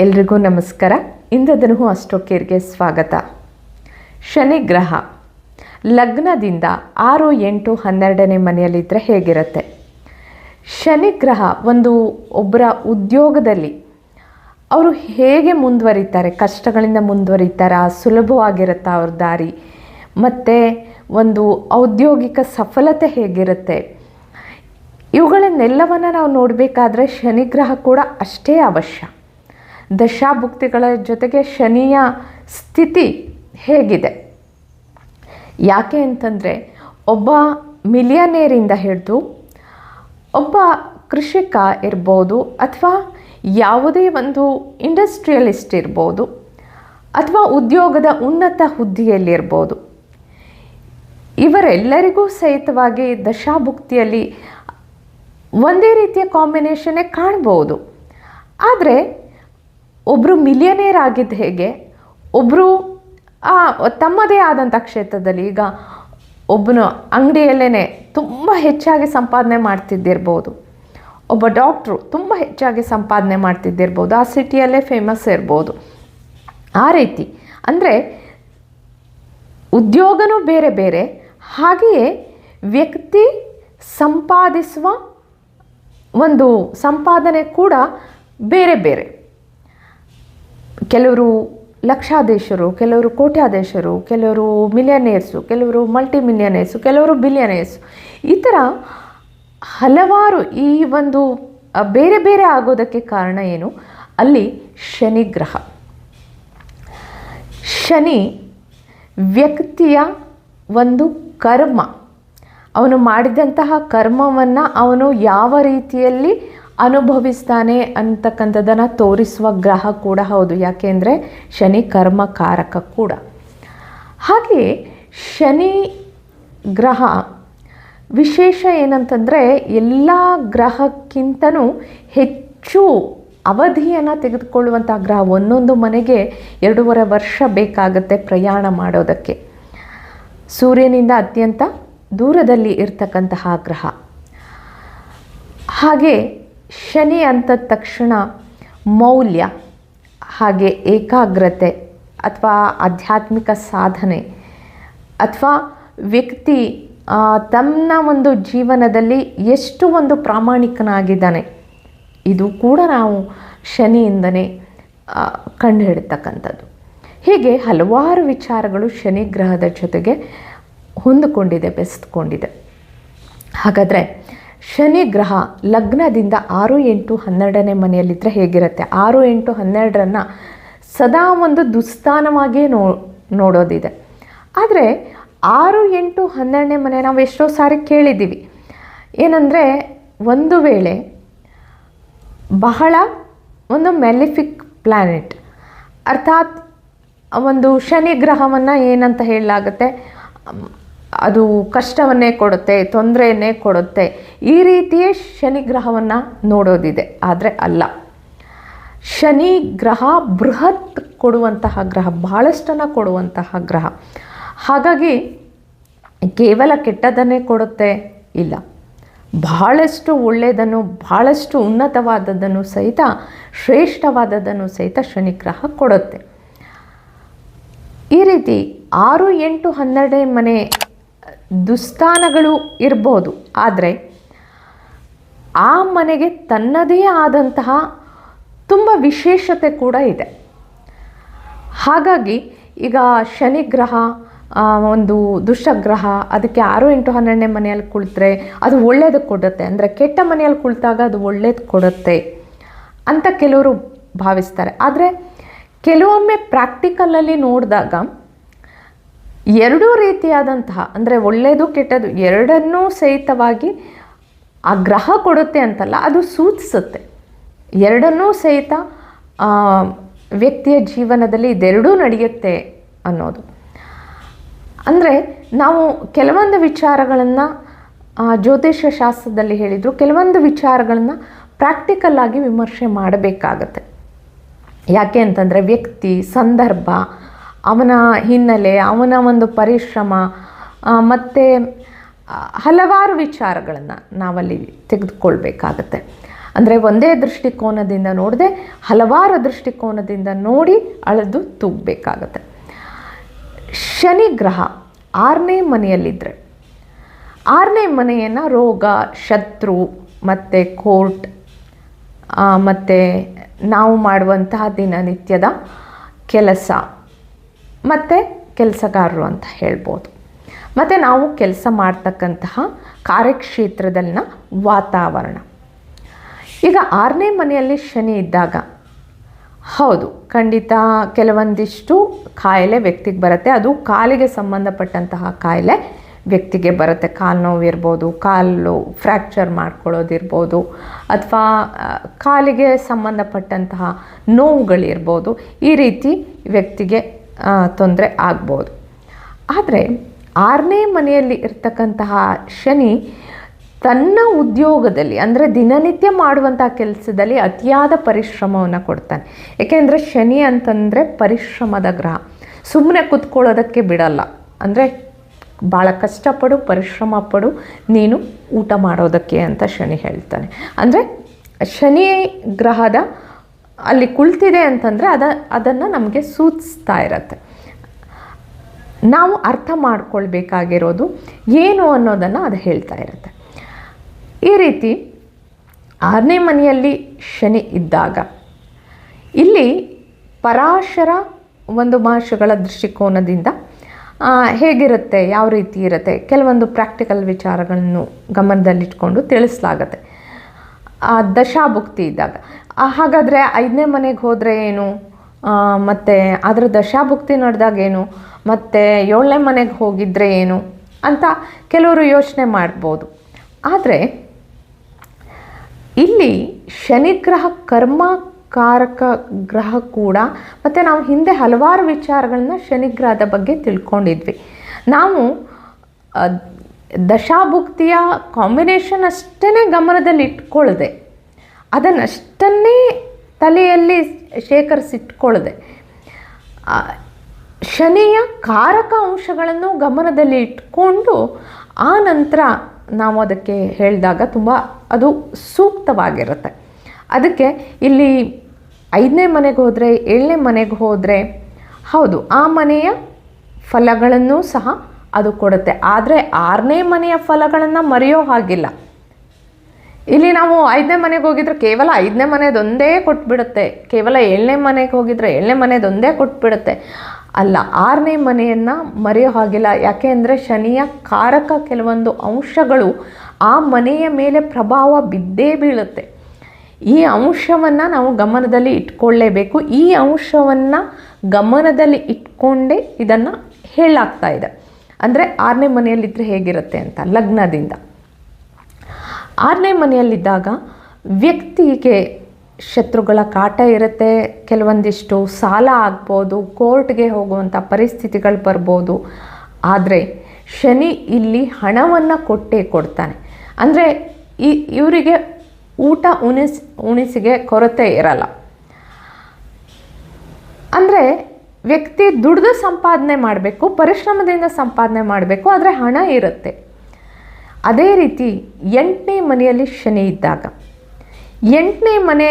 ಎಲ್ರಿಗೂ ನಮಸ್ಕಾರ. ಇಂದದನು ಅಷ್ಟೋಕೇರ್ಗೆ ಸ್ವಾಗತ. ಶನಿ ಗ್ರಹ. ಲಗ್ನದಿಂದ ಆರು, ಎಂಟು, ಹನ್ನೆರಡನೇ ಮನೆಯಲ್ಲಿದ್ದರೆ ಹೇಗಿರುತ್ತೆ? ಶನಿ ಗ್ರಹ ಒಂದು ಒಬ್ಬರ ಉದ್ಯೋಗದಲ್ಲಿ ಅವರು ಹೇಗೆ ಮುಂದುವರಿತಾರೆ, ಕಷ್ಟಗಳಿಂದ ಮುಂದುವರಿತಾರಾ, ಸುಲಭವಾಗಿರುತ್ತಾ ಅವ್ರ ದಾರಿ, ಮತ್ತು ಒಂದು ಔದ್ಯೋಗಿಕ ಸಫಲತೆ ಹೇಗಿರುತ್ತೆ? ಇವುಗಳನ್ನೆಲ್ಲವನ್ನು ನಾವು ನೋಡಬೇಕಾದ್ರೆ ಶನಿಗ್ರಹ ಕೂಡ ಅಷ್ಟೇ ಅವಶ್ಯ. ದಶಾಭುಕ್ತಿಗಳ ಜೊತೆಗೆ ಶನಿಯ ಸ್ಥಿತಿ ಹೇಗಿದೆ? ಯಾಕೆ ಅಂತಂದರೆ ಒಬ್ಬ ಮಿಲಿಯನೇರಿಂದ ಹಿಡಿದು ಒಬ್ಬ ಕೃಷಿಕ ಇರ್ಬೋದು ಅಥವಾ ಯಾವುದೇ ಒಂದು ಇಂಡಸ್ಟ್ರಿಯಲಿಸ್ಟ್ ಇರ್ಬೋದು ಅಥವಾ ಉದ್ಯೋಗದ ಉನ್ನತ ಹುದ್ದೆಯಲ್ಲಿರ್ಬೋದು ಇವರೆಲ್ಲರಿಗೂ ಸಹಿತವಾಗಿ ದಶಾಭುಕ್ತಿಯಲ್ಲಿ ಒಂದೇ ರೀತಿಯ ಕಾಂಬಿನೇಷನ್ನೇ ಕಾಣ್ಬೋದು. ಆದರೆ ಒಬ್ಬರು ಮಿಲಿಯನೇರ್ ಆಗಿದ್ದು ಹೇಗೆ ಒಬ್ಬರು ತಮ್ಮದೇ ಆದಂಥ ಕ್ಷೇತ್ರದಲ್ಲಿ ಈಗ ಒಬ್ಬನು ಅಂಗಡಿಯಲ್ಲೇ ತುಂಬ ಹೆಚ್ಚಾಗಿ ಸಂಪಾದನೆ ಮಾಡ್ತಿದ್ದಿರ್ಬೋದು. ಒಬ್ಬ ಡಾಕ್ಟ್ರು ತುಂಬ ಹೆಚ್ಚಾಗಿ ಸಂಪಾದನೆ ಮಾಡ್ತಿದ್ದಿರ್ಬೋದು. ಆ ಸಿಟಿಯಲ್ಲೇ ಫೇಮಸ್ ಇರ್ಬೋದು. ಆ ರೀತಿ. ಅಂದರೆ ಉದ್ಯೋಗನೂ ಬೇರೆ ಬೇರೆ, ಹಾಗೆಯೇ ವ್ಯಕ್ತಿ ಸಂಪಾದಿಸುವ ಒಂದು ಸಂಪಾದನೆ ಕೂಡ ಬೇರೆ ಬೇರೆ. ಕೆಲವರು ಲಕ್ಷಾಧೀಶರು, ಕೆಲವರು ಕೋಟ್ಯಾಧೀಶರು, ಕೆಲವರು ಮಿಲಿಯನೇರ್ಸು ಕೆಲವರು ಮಲ್ಟಿ ಮಿಲಿಯನೇರ್ಸು ಕೆಲವರು ಬಿಲಿಯನೇರ್ಸು ಈ ಥರ ಹಲವಾರು ಈ ಒಂದು ಬೇರೆ ಬೇರೆ ಆಗೋದಕ್ಕೆ ಕಾರಣ ಏನು? ಅಲ್ಲಿ ಶನಿ ಗ್ರಹ. ಶನಿ ವ್ಯಕ್ತಿಯ ಒಂದು ಕರ್ಮ. ಅವನು ಮಾಡಿದಂತಹ ಕರ್ಮವನ್ನು ಅವನು ಯಾವ ರೀತಿಯಲ್ಲಿ ಅನುಭವಿಸ್ತಾನೆ ಅಂತಕ್ಕಂಥದ್ದನ್ನು ತೋರಿಸುವ ಗ್ರಹ ಕೂಡ ಹೌದು. ಯಾಕೆಂದರೆ ಶನಿ ಕರ್ಮಕಾರಕ ಕೂಡ. ಹಾಗೆಯೇ ಶನಿ ಗ್ರಹ ವಿಶೇಷ ಏನಂತಂದರೆ ಎಲ್ಲ ಗ್ರಹಕ್ಕಿಂತನೂ ಹೆಚ್ಚು ಅವಧಿಯನ್ನು ತೆಗೆದುಕೊಳ್ಳುವಂಥ ಗ್ರಹ ಒಂದೊಂದು ಮನೆಗೆ ಎರಡೂವರೆ ವರ್ಷ ಬೇಕಾಗುತ್ತೆ ಪ್ರಯಾಣ ಮಾಡೋದಕ್ಕೆ. ಸೂರ್ಯನಿಂದ ಅತ್ಯಂತ ದೂರದಲ್ಲಿ ಇರ್ತಕ್ಕಂತಹ ಗ್ರಹ. ಹಾಗೆ ಶನಿ ಅಂತ ತಕ್ಷಣ ಮೌಲ್ಯ, ಹಾಗೆ ಏಕಾಗ್ರತೆ ಅಥವಾ ಆಧ್ಯಾತ್ಮಿಕ ಸಾಧನೆ ಅಥವಾ ವ್ಯಕ್ತಿ ತನ್ನ ಒಂದು ಜೀವನದಲ್ಲಿ ಎಷ್ಟು ಒಂದು ಪ್ರಾಮಾಣಿಕನಾಗಿದ್ದಾನೆ, ಇದು ಕೂಡ ನಾವು ಶನಿಯಿಂದನೇ ಕಂಡುಹಿಡ್ತಕ್ಕಂಥದ್ದು ಹೀಗೆ ಹಲವಾರು ವಿಚಾರಗಳು ಶನಿ ಗ್ರಹದ ಜೊತೆಗೆ ಹೊಂದಿಕೊಂಡಿದೆ, ಬೆಸೆದುಕೊಂಡಿದೆ. ಹಾಗಾದರೆ ಶನಿ ಗ್ರಹ ಲಗ್ನದಿಂದ ಆರು ಎಂಟು ಹನ್ನೆರಡನೇ ಮನೆಯಲ್ಲಿದ್ದರೆ ಹೇಗಿರುತ್ತೆ? ಆರು ಎಂಟು ಹನ್ನೆರಡರನ್ನು ಸದಾ ಒಂದು ದುಸ್ಥಾನವಾಗಿಯೇ ನೋ, ನೋಡೋದಿದೆ. ಆದರೆ ಆರು ಎಂಟು ಹನ್ನೆರಡನೇ ಮನೆ ನಾವು ಎಷ್ಟೋ ಸಾರಿ ಕೇಳಿದ್ದೀವಿ. ಏನಂದರೆ ಒಂದು ವೇಳೆ ಬಹಳ ಒಂದು ಮೆಲಿಫಿಕ್ ಪ್ಲ್ಯಾನೆಟ್ ಅರ್ಥಾತ್ ಒಂದು ಶನಿ ಗ್ರಹವನ್ನು ಏನಂತ ಹೇಳಲಾಗುತ್ತೆ? ಅದು ಕಷ್ಟವನ್ನೇ ಕೊಡುತ್ತೆ, ತೊಂದರೆಯನ್ನೇ ಕೊಡುತ್ತೆ. ಈ ರೀತಿಯೇ ಶನಿ ಗ್ರಹವನ್ನು ನೋಡೋದಿದೆ. ಆದರೆ ಅಲ್ಲ. ಶನಿ ಗ್ರಹ ಬೃಹತ್ ಕೊಡುವಂತಹ ಗ್ರಹ ಬಹಳಷ್ಟನ್ನು ಕೊಡುವಂತಹ ಗ್ರಹ. ಹಾಗಾಗಿ ಕೇವಲ ಕೆಟ್ಟದನ್ನೇ ಕೊಡುತ್ತೆ? ಇಲ್ಲ. ಬಹಳಷ್ಟು ಒಳ್ಳೆಯದನ್ನು ಬಹಳಷ್ಟು ಉನ್ನತವಾದದ್ದನ್ನು ಸಹಿತ, ಶ್ರೇಷ್ಠವಾದದ್ದನ್ನು ಸಹಿತ ಶನಿ ಗ್ರಹ ಕೊಡುತ್ತೆ. ಈ ರೀತಿ ಆರು ಎಂಟು ಹನ್ನೆರಡನೇ ಮನೆ ದುಸ್ಥಾನಗಳು ಇರ್ಬೋದು. ಆದರೆ ಆ ಮನೆಗೆ ತನ್ನದೇ ಆದಂತಹ ತುಂಬ ವಿಶೇಷತೆ ಕೂಡ ಇದೆ. ಹಾಗಾಗಿ ಈಗ ಶನಿ ಗ್ರಹ ಒಂದು ದುಷ್ಟಗ್ರಹ, ಅದಕ್ಕೆ ಆರು ಎಂಟು ಹನ್ನೆರಡನೇ ಮನೆಯಲ್ಲಿ ಕುಳಿತರೆ ಅದು ಒಳ್ಳೆಯದು ಕೊಡುತ್ತೆ. ಅಂದರೆ ಕೆಟ್ಟ ಮನೆಯಲ್ಲಿ ಕುಳಿತಾಗ ಅದು ಒಳ್ಳೇದು ಕೊಡುತ್ತೆ ಅಂತ ಕೆಲವರು ಭಾವಿಸ್ತಾರೆ. ಆದರೆ ಕೆಲವೊಮ್ಮೆ ಪ್ರಾಕ್ಟಿಕಲಲ್ಲಿ ನೋಡಿದಾಗ ಎರಡೂ ರೀತಿಯಾದಂತಹ, ಅಂದರೆ ಒಳ್ಳೆಯದು ಕೆಟ್ಟದ್ದು ಎರಡನ್ನೂ ಸಹಿತವಾಗಿ ಆ ಗ್ರಹ ಕೊಡುತ್ತೆ ಅಂತಲ್ಲ, ಅದು ಸೂಚಿಸುತ್ತೆ. ಎರಡನ್ನೂ ಸಹಿತ ವ್ಯಕ್ತಿಯ ಜೀವನದಲ್ಲಿ ಇದೆರಡೂ ನಡೆಯುತ್ತೆ ಅನ್ನೋದು. ಅಂದರೆ ನಾವು ಕೆಲವೊಂದು ವಿಚಾರಗಳನ್ನು ಜ್ಯೋತಿಷ್ಯ ಶಾಸ್ತ್ರದಲ್ಲಿ ಹೇಳಿದರು, ಕೆಲವೊಂದು ವಿಚಾರಗಳನ್ನು ಪ್ರಾಕ್ಟಿಕಲ್ ಆಗಿ ವಿಮರ್ಶೆ ಮಾಡಬೇಕಾಗತ್ತೆ. ಯಾಕೆ ಅಂತಂದರೆ ವ್ಯಕ್ತಿ, ಸಂದರ್ಭ ಅವನ ಹಿನ್ನೆಲೆ, ಅವನ ಒಂದು ಪರಿಶ್ರಮ ಮತ್ತು ಹಲವಾರು ವಿಚಾರಗಳನ್ನು ನಾವಲ್ಲಿ ತೆಗೆದುಕೊಳ್ಬೇಕಾಗತ್ತೆ. ಅಂದರೆ ಒಂದೇ ದೃಷ್ಟಿಕೋನದಿಂದ ನೋಡದೆ, ಹಲವಾರು ದೃಷ್ಟಿಕೋನದಿಂದ ನೋಡಿ ಅಳೆದು ತೂಗಬೇಕಾಗತ್ತೆ. ಶನಿ ಗ್ರಹ ಆರನೇ ಮನೆಯಲ್ಲಿದ್ದರೆ ಆರನೇ ಮನೆಯನ್ನು ರೋಗ, ಶತ್ರು, ಮತ್ತು ಕೋರ್ಟ್ ಮತ್ತು ನಾವು ಮಾಡುವಂತಹ ದಿನನಿತ್ಯದ ಕೆಲಸ. ಮತ್ತು ಕೆಲಸಗಾರರು ಅಂತ ಹೇಳ್ಬೋದು. ಮತ್ತು ನಾವು ಕೆಲಸ ಮಾಡ್ತಕ್ಕಂತಹ ಕಾರ್ಯಕ್ಷೇತ್ರದಲ್ಲಿನ ವಾತಾವರಣ. ಈಗ ಆರನೇ ಮನೆಯಲ್ಲಿ ಶನಿ ಇದ್ದಾಗ, ಹೌದು, ಖಂಡಿತ ಕೆಲವೊಂದಿಷ್ಟು ಕಾಯಿಲೆ ವ್ಯಕ್ತಿಗೆ ಬರುತ್ತೆ. ಅದು ಕಾಲಿಗೆ ಸಂಬಂಧಪಟ್ಟಂತಹ ಕಾಯಿಲೆ ವ್ಯಕ್ತಿಗೆ ಬರುತ್ತೆ. ಕಾಲು ನೋವು ಇರ್ಬೋದು, ಕಾಲು ಫ್ರ್ಯಾಕ್ಚರ್ ಮಾಡ್ಕೊಳ್ಳೋದಿರ್ಬೋದು, ಅಥವಾ ಕಾಲಿಗೆ ಸಂಬಂಧಪಟ್ಟಂತಹ ನೋವುಗಳಿರ್ಬೋದು. ಈ ರೀತಿ ವ್ಯಕ್ತಿಗೆ ತೊಂದರೆ ಆಗ್ಬೋದು. ಆದರೆ ಆರನೇ ಮನೆಯಲ್ಲಿ ಇರ್ತಕ್ಕಂತಹ ಶನಿ ತನ್ನ ಉದ್ಯೋಗದಲ್ಲಿ, ಅಂದರೆ ದಿನನಿತ್ಯ ಮಾಡುವಂಥ ಕೆಲಸದಲ್ಲಿ ಅತಿಯಾದ ಪರಿಶ್ರಮವನ್ನು ಕೊಡ್ತಾನೆ. ಏಕೆಂದರೆ ಶನಿ ಅಂತಂದರೆ ಪರಿಶ್ರಮದ ಗ್ರಹ. ಸುಮ್ಮನೆ ಕುತ್ಕೊಳ್ಳೋದಕ್ಕೆ ಬಿಡಲ್ಲ. ಅಂದರೆ ಭಾಳ ಕಷ್ಟಪಡು, ಪರಿಶ್ರಮ ಪಡು, ನೀನು ಊಟ ಮಾಡೋದಕ್ಕೆ ಅಂತ ಶನಿ ಹೇಳ್ತಾನೆ. ಅಂದರೆ ಶನಿ ಗ್ರಹದ ಅಲ್ಲಿ ಕುಳಿತಿದೆ ಅಂತಂದರೆ ಅದ, ಅದನ್ನು ನಮಗೆ ಸೂಚಿಸ್ತಾ ಇರತ್ತೆ. ನಾವು ಅರ್ಥ ಮಾಡ್ಕೊಳ್ಬೇಕಾಗಿರೋದು ಏನು ಅನ್ನೋದನ್ನು ಅದು ಹೇಳ್ತಾ ಇರುತ್ತೆ. ಈ ರೀತಿ ಆರನೇ ಮನೆಯಲ್ಲಿ ಶನಿ ಇದ್ದಾಗ ಇಲ್ಲಿ ಪರಾಶರ ಒಂದು ಭಾಷೆಗಳ ದೃಷ್ಟಿಕೋನದಿಂದ ಹೇಗಿರುತ್ತೆ, ಯಾವ ರೀತಿ ಇರುತ್ತೆ, ಕೆಲವೊಂದು ಪ್ರಾಕ್ಟಿಕಲ್ ವಿಚಾರಗಳನ್ನು ಗಮನದಲ್ಲಿಟ್ಕೊಂಡು ತಿಳಿಸಲಾಗತ್ತೆ. ದಶಾಭುಕ್ತಿ ಇದ್ದಾಗ. ಹಾಗಾದರೆ ಐದನೇ ಮನೆಗೆ ಹೋದರೆ ಏನು? ಮತ್ತು ಅದರ ದಶಾಭುಕ್ತಿ ನಡೆದಾಗ ಏನು? ಮತ್ತು ಏಳನೇ ಮನೆಗೆ ಹೋಗಿದ್ದರೆ ಏನು? ಅಂತ ಕೆಲವರು ಯೋಚನೆ ಮಾಡ್ಬೋದು. ಆದರೆ ಇಲ್ಲಿ ಶನಿಗ್ರಹ ಕರ್ಮಕಾರಕ ಗ್ರಹ ಕೂಡ ಮತ್ತು ನಾವು ಹಿಂದೆ ಹಲವಾರು ವಿಚಾರಗಳನ್ನ ಶನಿಗ್ರಹದ ಬಗ್ಗೆ ತಿಳ್ಕೊಂಡಿದ್ವಿ. ನಾವು ದಶಾಭುಕ್ತಿಯ ಕಾಂಬಿನೇಷನ್ ಅಷ್ಟೇ ಗಮನದಲ್ಲಿ ಇಟ್ಕೊಳ್ಳದೆ ಅದನ್ನಷ್ಟನ್ನೇ ತಲೆಯಲ್ಲಿ ಶೇಖರಿಸಿಟ್ಕೊಳ್ಳದೆ ಶನಿಯ ಕಾರಕ ಅಂಶಗಳನ್ನು ಗಮನದಲ್ಲಿ ಇಟ್ಕೊಂಡು ಆ ನಂತರ ನಾವು ಅದಕ್ಕೆ ಹೇಳಿದಾಗ ತುಂಬ ಅದು ಸೂಕ್ತವಾಗಿರುತ್ತೆ. ಅದಕ್ಕೆ ಇಲ್ಲಿ ಐದನೇ ಮನೆಗೆ ಹೋದರೆ, ಏಳನೇ ಮನೆಗೆ ಹೋದರೆ, ಹೌದು, ಆ ಮನೆಯ ಫಲಗಳನ್ನು ಸಹ ಅದು ಕೊಡುತ್ತೆ. ಆದರೆ ಆರನೇ ಮನೆಯ ಫಲಗಳನ್ನು ಮರೆಯೋ ಹಾಗಿಲ್ಲ. ಇಲ್ಲಿ ನಾವು ಐದನೇ ಮನೆಗೆ ಹೋಗಿದ್ರೆ ಕೇವಲ ಐದನೇ ಮನೆದೊಂದೇ ಕೊಟ್ಬಿಡುತ್ತೆ. ಕೇವಲ ಏಳನೇ ಮನೆಗೆ ಹೋಗಿದ್ರೆ ಏಳನೇ ಮನೆದೊಂದೇ ಕೊಟ್ಬಿಡುತ್ತೆ. ಅಲ್ಲ, ಆರನೇ ಮನೆಯನ್ನು ಮರೆಯೋ ಹಾಗಿಲ್ಲ. ಯಾಕೆ ಅಂದರೆ ಶನಿಯ ಕಾರಕ ಕೆಲವೊಂದು ಅಂಶಗಳು ಆ ಮನೆಯ ಮೇಲೆ ಪ್ರಭಾವ ಬಿದ್ದೇ ಬೀಳುತ್ತೆ. ಈ ಅಂಶವನ್ನು ನಾವು ಗಮನದಲ್ಲಿ ಇಟ್ಕೊಳ್ಳೇಬೇಕು. ಈ ಅಂಶವನ್ನು ಗಮನದಲ್ಲಿ ಇಟ್ಕೊಂಡೇ ಇದನ್ನು ಹೇಳಾಗ್ತಾ ಇದೆ. ಅಂದರೆ ಆರನೇ ಮನೆಯಲ್ಲಿದ್ದರೆ ಹೇಗಿರುತ್ತೆ ಅಂತ, ಲಗ್ನದಿಂದ. ಆರನೇ ಮನೆಯಲ್ಲಿದ್ದಾಗ ವ್ಯಕ್ತಿಗೆ ಶತ್ರುಗಳ ಕಾಟ ಇರುತ್ತೆ, ಕೆಲವೊಂದಿಷ್ಟು ಸಾಲ ಆಗ್ಬೋದು, ಕೋರ್ಟ್ಗೆ ಹೋಗುವಂಥ ಪರಿಸ್ಥಿತಿಗಳು ಬರ್ಬೋದು. ಆದರೆ ಶನಿ ಇಲ್ಲಿ ಹಣವನ್ನು ಕೊಟ್ಟೇ ಕೊಡ್ತಾನೆ. ಅಂದರೆ ಈ ಇವರಿಗೆ ಊಟ ಉಣಿಸ್, ಉಣಿಸಿಗೆ ಕೊರತೆ ಇರಲ್ಲ. ಅಂದರೆ ವ್ಯಕ್ತಿ ದುಡ್ದು ಸಂಪಾದನೆ ಮಾಡಬೇಕು, ಪರಿಶ್ರಮದಿಂದ ಸಂಪಾದನೆ ಮಾಡಬೇಕು, ಆದರೆ ಹಣ ಇರುತ್ತೆ. ಅದೇ ರೀತಿ ಎಂಟನೇ ಮನೆಯಲ್ಲಿ ಶನಿ ಇದ್ದಾಗ. ಎಂಟನೇ ಮನೆ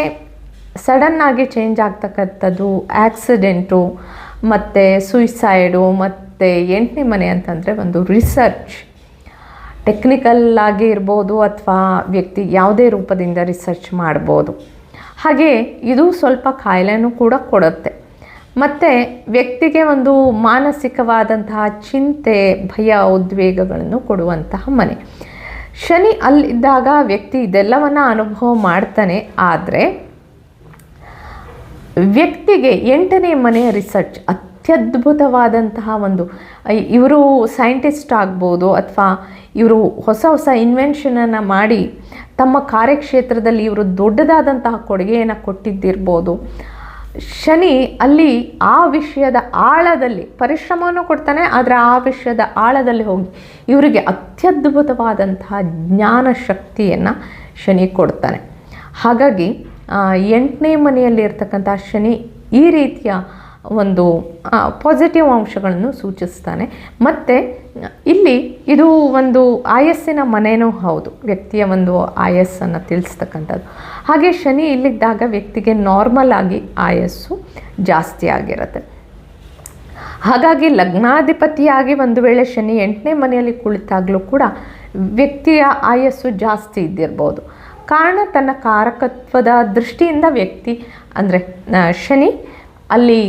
ಸಡನ್ನಾಗಿ ಚೇಂಜ್ ಆಗ್ತಕ್ಕಂಥದ್ದು ಆಕ್ಸಿಡೆಂಟು ಮತ್ತು ಸುಯಿಸೈಡು ಮತ್ತು ಎಂಟನೇ ಮನೆ ಅಂತಂದರೆ ಒಂದು ರಿಸರ್ಚ್ ಟೆಕ್ನಿಕಲ್ ಆಗಿ ಇರ್ಬೋದು ಅಥವಾ ವ್ಯಕ್ತಿ ಯಾವುದೇ ರೂಪದಿಂದ ರಿಸರ್ಚ್ ಮಾಡ್ಬೋದು. ಹಾಗೆ ಇದು ಸ್ವಲ್ಪ ಕಾಯಿಲೆನೂ ಕೂಡ ಕೊಡುತ್ತೆ. ಮತ್ತು ವ್ಯಕ್ತಿಗೆ ಒಂದು ಮಾನಸಿಕವಾದಂತಹ ಚಿಂತೆ, ಭಯ, ಉದ್ವೇಗಗಳನ್ನು ಕೊಡುವಂತಹ ಮನೆ. ಶನಿ ಅಲ್ಲಿದ್ದಾಗ ವ್ಯಕ್ತಿ ಇದೆಲ್ಲವನ್ನು ಅನುಭವ ಮಾಡ್ತಾನೆ. ಆದರೆ ವ್ಯಕ್ತಿಗೆ ಎಂಟನೇ ಮನೆಯ ರಿಸರ್ಚ್ ಅತ್ಯದ್ಭುತವಾದಂತಹ ಒಂದು ಇವರು ಸೈಂಟಿಸ್ಟ್ ಆಗ್ಬೋದು ಅಥವಾ ಇವರು ಹೊಸ ಹೊಸ ಇನ್ವೆನ್ಷನನ್ನು ಮಾಡಿ ತಮ್ಮ ಕಾರ್ಯಕ್ಷೇತ್ರದಲ್ಲಿ ಇವರು ದೊಡ್ಡದಾದಂತಹ ಕೊಡುಗೆಯನ್ನು ಕೊಟ್ಟಿದ್ದಿರ್ಬೋದು. ಶನಿ ಅಲ್ಲಿ ಆ ವಿಷಯದ ಆಳದಲ್ಲಿ ಪರಿಶ್ರಮವನ್ನು ಕೊಡ್ತಾನೆ, ಆದರೆ ಆ ವಿಷಯದ ಆಳದಲ್ಲಿ ಹೋಗಿ ಇವರಿಗೆ ಅತ್ಯದ್ಭುತವಾದಂತಹ ಜ್ಞಾನ ಶಕ್ತಿಯನ್ನು ಶನಿ ಕೊಡ್ತಾನೆ. ಹಾಗಾಗಿ ಎಂಟನೇ ಮನೆಯಲ್ಲಿ ಇರ್ತಕ್ಕಂಥ ಶನಿ ಈ ರೀತಿಯ ಒಂದು ಪಾಸಿಟಿವ್ ಅಂಶಗಳನ್ನು ಸೂಚಿಸ್ತಾನೆ. ಮತ್ತು ಇಲ್ಲಿ ಇದು ಒಂದು ಆಯಸ್ಸಿನ ಮನೆಯೂ ಹೌದು. ವ್ಯಕ್ತಿಯ ಒಂದು ಆಯಸ್ಸನ್ನು ತಿಳಿಸ್ತಕ್ಕಂಥದ್ದು. ಹಾಗೆ ಶನಿ ಇಲ್ಲಿದ್ದಾಗ ವ್ಯಕ್ತಿಗೆ ನಾರ್ಮಲ್ ಆಗಿ ಆಯಸ್ಸು ಜಾಸ್ತಿ ಆಗಿರುತ್ತೆ. ಹಾಗಾಗಿ ಲಗ್ನಾಧಿಪತಿಯಾಗಿ ಒಂದು ವೇಳೆ ಶನಿ ಎಂಟನೇ ಮನೆಯಲ್ಲಿ ಕುಳಿತಾಗಲೂ ಕೂಡ ವ್ಯಕ್ತಿಯ ಆಯಸ್ಸು ಜಾಸ್ತಿ ಇದ್ದಿರ್ಬೋದು. ಕಾರಣ ತನ್ನ ಕಾರಕತ್ವದ ದೃಷ್ಟಿಯಿಂದ ವ್ಯಕ್ತಿ, ಅಂದರೆ ಶನಿ ಅಲ್ಲಿ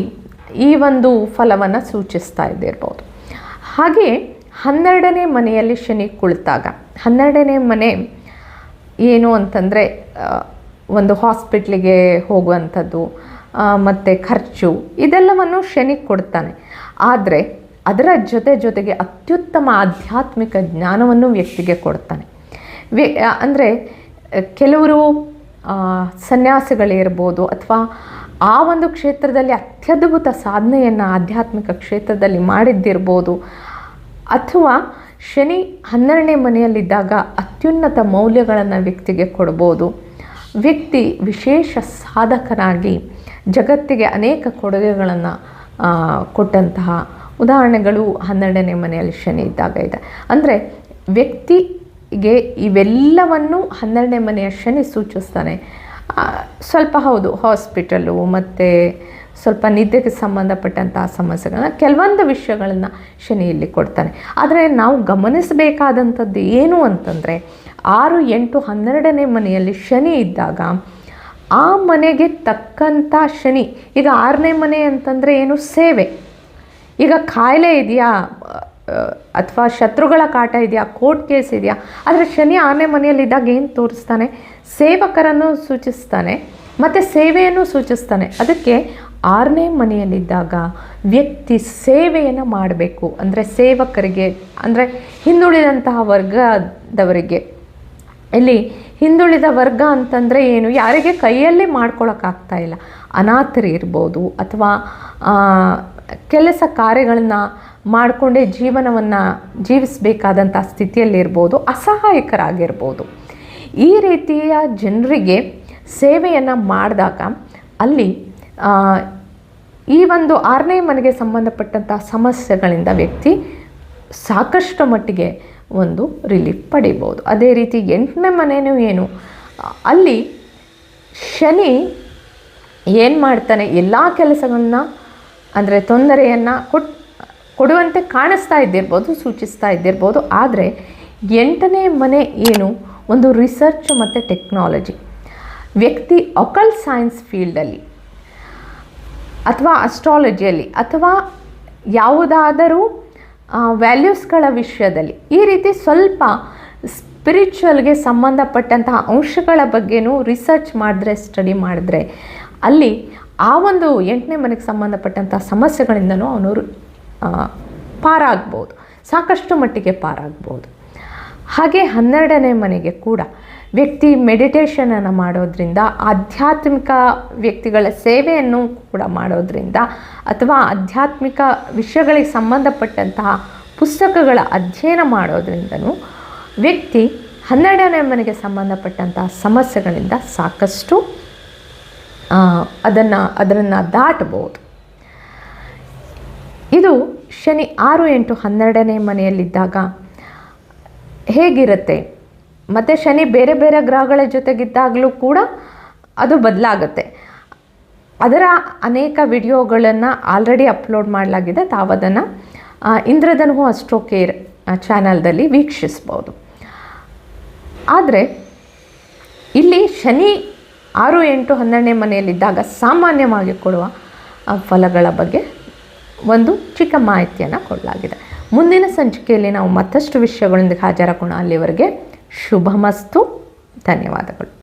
ಈ ಒಂದು ಫಲವನ್ನು ಸೂಚಿಸ್ತಾ ಇದ್ದಿರ್ಬೋದು. ಹಾಗೆ ಹನ್ನೆರಡನೇ ಮನೆಯಲ್ಲಿ ಶನಿ ಕುಳಿತಾಗ. ಹನ್ನೆರಡನೇ ಮನೆ ಏನು ಅಂತಂದರೆ ಒಂದು ಹಾಸ್ಪಿಟ್ಲಿಗೆ ಹೋಗುವಂಥದ್ದು ಮತ್ತು ಖರ್ಚು, ಇದೆಲ್ಲವನ್ನು ಶನಿ ಕೊಡ್ತಾನೆ. ಆದರೆ, ಅದರ ಜೊತೆ ಜೊತೆಗೆ ಅತ್ಯುತ್ತಮ ಆಧ್ಯಾತ್ಮಿಕ ಜ್ಞಾನವನ್ನು ವ್ಯಕ್ತಿಗೆ ಕೊಡ್ತಾನೆ. ವ್ಯ ಅಂದರೆ, ಕೆಲವರು ಸನ್ಯಾಸಿಗಳಿರ್ಬೋದು ಅಥವಾ ಆ ಒಂದು ಕ್ಷೇತ್ರದಲ್ಲಿ ಅತ್ಯದ್ಭುತ ಸಾಧನೆಯನ್ನು ಆಧ್ಯಾತ್ಮಿಕ ಕ್ಷೇತ್ರದಲ್ಲಿ ಮಾಡಿದ್ದಿರ್ಬೋದು ಅಥವಾ ಶನಿ ಹನ್ನೆರಡನೇ ಮನೆಯಲ್ಲಿದ್ದಾಗ ಅತ್ಯುನ್ನತ ಮೌಲ್ಯಗಳನ್ನು ವ್ಯಕ್ತಿಗೆ ಕೊಡ್ಬೋದು. ವ್ಯಕ್ತಿ ವಿಶೇಷ ಸಾಧಕನಾಗಿ ಜಗತ್ತಿಗೆ ಅನೇಕ ಕೊಡುಗೆಗಳನ್ನು ಕೊಟ್ಟಂತಹ ಉದಾಹರಣೆಗಳು ಹನ್ನೆರಡನೇ ಮನೆಯಲ್ಲಿ ಶನಿ ಇದ್ದಾಗ ಇದೆ. ಅಂದರೆ ವ್ಯಕ್ತಿಗೆ ಇವೆಲ್ಲವನ್ನು ಹನ್ನೆರಡನೇ ಮನೆಯ ಶನಿ ಸೂಚಿಸ್ತಾನೆ. ಸ್ವಲ್ಪ ಹೌದು, ಹಾಸ್ಪಿಟಲು, ಮತ್ತು ಸ್ವಲ್ಪ ನಿದ್ದೆಗೆ ಸಂಬಂಧಪಟ್ಟಂತಹ ಸಮಸ್ಯೆಗಳನ್ನ ಕೆಲವೊಂದು ವಿಷಯಗಳನ್ನು ಶನಿ ಇಲ್ಲಿ ಕೊಡ್ತಾನೆ. ಆದರೆ ನಾವು ಗಮನಿಸಬೇಕಾದಂಥದ್ದು ಏನು ಅಂತಂದರೆ, ಆರು, ಎಂಟು, ಹನ್ನೆರಡನೇ ಮನೆಯಲ್ಲಿ ಶನಿ ಇದ್ದಾಗ ಆ ಮನೆಗೆ ತಕ್ಕಂಥ ಶನಿ, ಈಗ ಆರನೇ ಮನೆ ಅಂತಂದರೆ ಏನು? ಸೇವೆ. ಈಗ ಕಾಯಿಲೆ ಇದೆಯಾ? ಅಥವಾ ಶತ್ರುಗಳ ಕಾಟ ಇದೆಯಾ? ಕೋರ್ಟ್ ಕೇಸ್ ಇದೆಯಾ? ಆದರೆ ಶನಿ ಆರನೇ ಮನೆಯಲ್ಲಿದ್ದಾಗ ಏನು ತೋರಿಸ್ತಾನೆ? ಸೇವಕರನ್ನು ಸೂಚಿಸ್ತಾನೆ, ಮತ್ತು ಸೇವೆಯನ್ನು ಸೂಚಿಸ್ತಾನೆ. ಅದಕ್ಕೆ ಆರನೇ ಮನೆಯಲ್ಲಿದ್ದಾಗ ವ್ಯಕ್ತಿ ಸೇವೆಯನ್ನು ಮಾಡಬೇಕು. ಅಂದರೆ ಸೇವಕರಿಗೆ, ಅಂದರೆ ಹಿಂದುಳಿದಂತಹ ವರ್ಗದವರಿಗೆ. ಇಲ್ಲಿ ಹಿಂದುಳಿದ ವರ್ಗ ಅಂತಂದರೆ ಏನು? ಯಾರಿಗೆ ಕೈಯಲ್ಲಿ ಮಾಡ್ಕೊಳಕ್ಕಾಗ್ತಾ ಇಲ್ಲ. ಅನಾಥರು ಇರ್ಬೋದು ಅಥವಾ ಕೆಲಸ ಕಾರ್ಯಗಳನ್ನ ಮಾಡಿಕೊಂಡೇ ಜೀವನವನ್ನು ಜೀವಿಸಬೇಕಾದಂಥ ಸ್ಥಿತಿಯಲ್ಲಿರ್ಬೋದು, ಅಸಹಾಯಕರಾಗಿರ್ಬೋದು. ಈ ರೀತಿಯ ಜನರಿಗೆ ಸೇವೆಯನ್ನು ಮಾಡಿದಾಗ ಅಲ್ಲಿ ಈ ಒಂದು ಆರನೇ ಮನೆಗೆ ಸಂಬಂಧಪಟ್ಟಂಥ ಸಮಸ್ಯೆಗಳಿಂದ ವ್ಯಕ್ತಿ ಸಾಕಷ್ಟು ಮಟ್ಟಿಗೆ ಒಂದು ರಿಲೀಫ್ ಪಡಿಬೋದು ಅದೇ ರೀತಿ ಎಂಟನೇ ಮನೆಯೂ ಏನು? ಅಲ್ಲಿ ಶನಿ ಏನು ಮಾಡ್ತಾನೆ? ಎಲ್ಲ ಕೆಲಸಗಳನ್ನ, ಅಂದರೆ ತೊಂದರೆಯನ್ನು ಕೊಟ್, ಕೊಡುವಂತೆ ಕಾಣಿಸ್ತಾ ಇದ್ದಿರ್ಬೋದು, ಸೂಚಿಸ್ತಾ ಇದ್ದಿರ್ಬೋದು. ಆದರೆ ಎಂಟನೇ ಮನೆ ಏನು? ಒಂದು ರಿಸರ್ಚ್ ಮತ್ತು ಟೆಕ್ನಾಲಜಿ ವ್ಯಕ್ತಿ ಅಕಲ್ ಸೈನ್ಸ್ ಫೀಲ್ಡಲ್ಲಿ ಅಥವಾ ಅಸ್ಟ್ರಾಲಜಿಯಲ್ಲಿ ಅಥವಾ ಯಾವುದಾದರೂ ವ್ಯಾಲ್ಯೂಸ್ಗಳ ವಿಷಯದಲ್ಲಿ ಈ ರೀತಿ ಸ್ವಲ್ಪ ಸ್ಪಿರಿಚುವಲ್ಗೆ ಸಂಬಂಧಪಟ್ಟಂತಹ ಅಂಶಗಳ ಬಗ್ಗೆನೂ ರಿಸರ್ಚ್ ಮಾಡಿದ್ರೆ ಸ್ಟಡಿ ಮಾಡಿದ್ರೆ ಅಲ್ಲಿ ಆ ಒಂದು ಎಂಟನೇ ಮನೆಗೆ ಸಂಬಂಧಪಟ್ಟಂಥ ಸಮಸ್ಯೆಗಳಿಂದನೂ ಅವನು ಪಾರಾಗ್ಬೋದು. ಸಾಕಷ್ಟು ಮಟ್ಟಿಗೆ ಪಾರಾಗ್ಬೋದು. ಹಾಗೆ ಹನ್ನೆರಡನೇ ಮನೆಗೆ ಕೂಡ ವ್ಯಕ್ತಿ ಮೆಡಿಟೇಷನನ್ನು ಮಾಡೋದ್ರಿಂದ, ಆಧ್ಯಾತ್ಮಿಕ ವ್ಯಕ್ತಿಗಳ ಸೇವೆಯನ್ನು ಕೂಡ ಮಾಡೋದ್ರಿಂದ ಅಥವಾ ಆಧ್ಯಾತ್ಮಿಕ ವಿಷಯಗಳಿಗೆ ಸಂಬಂಧಪಟ್ಟಂತಹ ಪುಸ್ತಕಗಳ ಅಧ್ಯಯನ ಮಾಡೋದ್ರಿಂದನೂ ವ್ಯಕ್ತಿ ಹನ್ನೆರಡನೇ ಮನೆಗೆ ಸಂಬಂಧಪಟ್ಟಂತಹ ಸಮಸ್ಯೆಗಳಿಂದ ಸಾಕಷ್ಟು ಅದನ್ನು ಅದನ್ನು ದಾಟಬಹುದು. ಇದು ಶನಿ ಆರು ಎಂಟು ಹನ್ನೆರಡನೇ ಮನೆಯಲ್ಲಿದ್ದಾಗ ಹೇಗಿರುತ್ತೆ? ಮತ್ತು ಶನಿ ಬೇರೆ ಬೇರೆ ಗ್ರಹಗಳ ಜೊತೆಗಿದ್ದಾಗಲೂ ಕೂಡ ಅದು ಬದಲಾಗುತ್ತೆ. ಅದರ ಅನೇಕ ವಿಡಿಯೋಗಳನ್ನು ಆಲ್ರೆಡಿ ಅಪ್ಲೋಡ್ ಮಾಡಲಾಗಿದೆ. ತಾವದನ್ನು ಇಂದ್ರಧನು ಅಸ್ಟ್ರೋ ಕೇರ್ ಚಾನಲ್ದಲ್ಲಿ ವೀಕ್ಷಿಸ್ಬೋದು. ಆದರೆ, ಇಲ್ಲಿ ಶನಿ ಆರು ಎಂಟು ಹನ್ನೆರಡನೇ ಮನೆಯಲ್ಲಿದ್ದಾಗ ಸಾಮಾನ್ಯವಾಗಿ ಕೊಡುವ ಫಲಗಳ ಬಗ್ಗೆ ಒಂದು ಚಿಕ್ಕ ಮಾಹಿತಿಯನ್ನು ಕೊಡಲಾಗಿದೆ. ಮುಂದಿನ ಸಂಚಿಕೆಯಲ್ಲಿ ನಾವು ಮತ್ತಷ್ಟು ವಿಷಯಗಳೊಂದಿಗೆ ಹಾಜರಾಗೋಣ. ಅಲ್ಲಿವರೆಗೆ శుభమస్తు. ధన్యవాదములు.